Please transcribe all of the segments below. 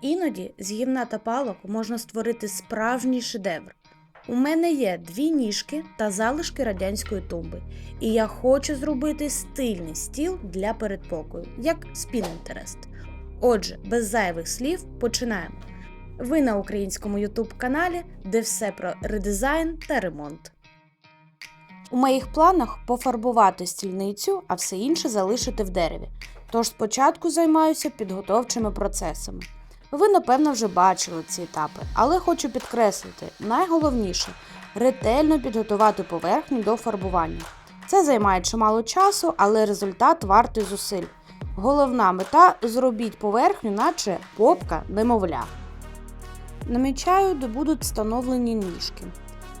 Іноді з гівна та палок можна створити справжній шедевр. У мене є дві ніжки та залишки радянської тумби, і я хочу зробити стильний стіл для передпокою, як спін-інтерест. Отже, без зайвих слів починаємо. Ви на українському youtube каналі, де все про редизайн та ремонт. У моїх планах пофарбувати стільницю, а все інше залишити в дереві. Тож спочатку займаюся підготовчими процесами. Ви, напевно, вже бачили ці етапи, але хочу підкреслити: найголовніше ретельно підготувати поверхню до фарбування. Це займає чимало часу, але результат вартий зусиль. Головна мета зробіть поверхню, наче попка немовля. Намічаю, де будуть встановлені ніжки.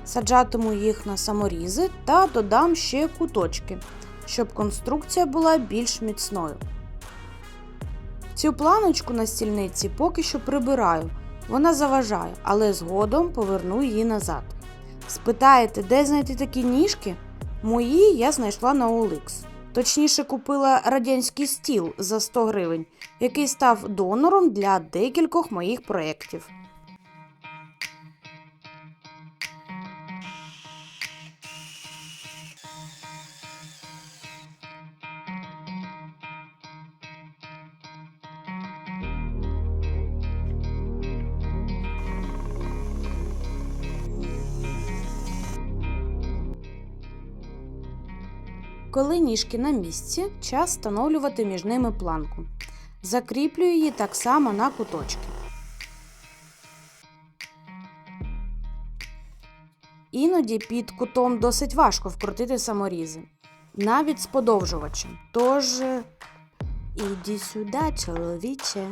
Саджатиму їх на саморізи та додам ще куточки, щоб конструкція була більш міцною. Цю планочку на стільниці поки що прибираю. Вона заважає, але згодом поверну її назад. Спитаєте, де знайти такі ніжки? Мої я знайшла на OLX. Точніше, купила радянський стіл за 100 гривень, який став донором для декількох моїх проєктів. Коли ніжки на місці, час встановлювати між ними планку. Закріплюю її так само на куточки. Іноді під кутом досить важко вкрутити саморізи, навіть з подовжувачем. Тож іди сюди, чоловіче.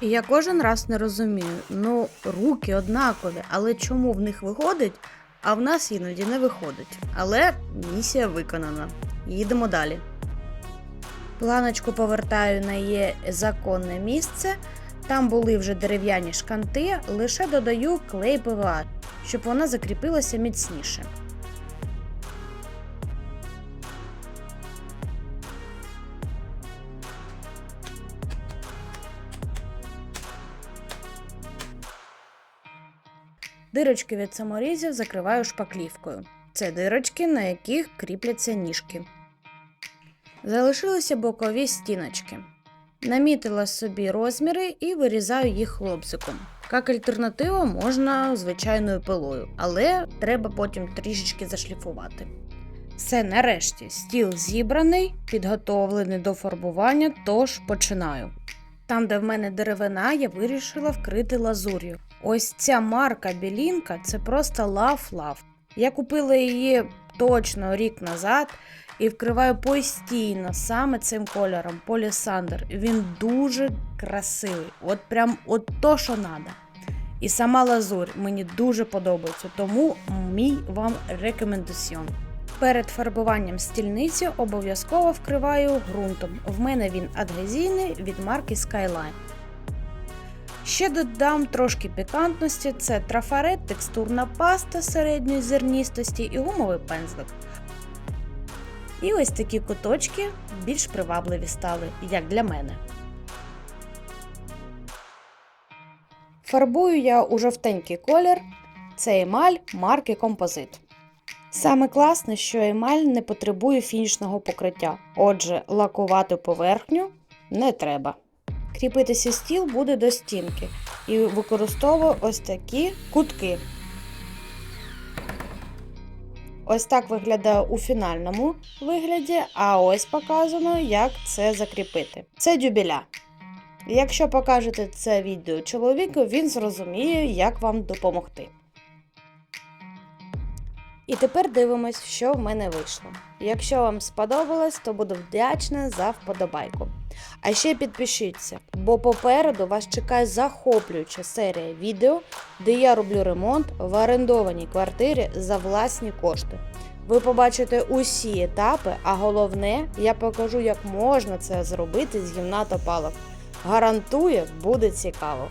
І я кожен раз не розумію, ну, руки однакові, але чому в них виходить, а в нас іноді не виходить. Але місія виконана. Їдемо далі. Планочку повертаю на її законне місце. Там були вже дерев'яні шканти, лише додаю клей ПВА, щоб вона закріпилася міцніше. Дирочки від саморізів закриваю шпаклівкою. Це дирочки, на яких кріпляться ніжки. Залишилися бокові стіночки. Намітила собі розміри і вирізаю їх лобзиком. Як альтернатива можна звичайною пилою, але треба потім трішечки зашліфувати. Все, нарешті, стіл зібраний, підготовлений до фарбування, тож починаю. Там, де в мене деревина, я вирішила вкрити лазур'ю. Ось ця марка Білінка це просто лав-лав. Я купила її точно рік назад і вкриваю постійно саме цим кольором Полісандр. Він дуже красивий. От прям от то, що треба. І сама лазурь мені дуже подобається, тому мій вам рекомендаціон. Перед фарбуванням стільниці обов'язково вкриваю ґрунтом. В мене він адгезійний від марки Skyline. Ще додам трошки пікантності: це трафарет, текстурна паста середньої зерністості і гумовий пензлик. І ось такі куточки більш привабливі стали, як для мене. Фарбую я у жовтенький колір. Це емаль марки Композит. Саме класне, що емаль не потребує фінішного покриття, отже, лакувати поверхню не треба. Кріпитися стіл буде до стінки і використовую ось такі кутки. Ось так виглядає у фінальному вигляді, а ось показано, як це закріпити. Це дюбеля. Якщо покажете це відео чоловіку, він зрозуміє, як вам допомогти. І тепер дивимось, що в мене вийшло. Якщо вам сподобалось, то буду вдячна за вподобайку. А ще підпишіться, бо попереду вас чекає захоплююча серія відео, де я роблю ремонт в орендованій квартирі за власні кошти. Ви побачите усі етапи, а головне, я покажу, як можна це зробити з гімна та палок. Гарантую, буде цікаво.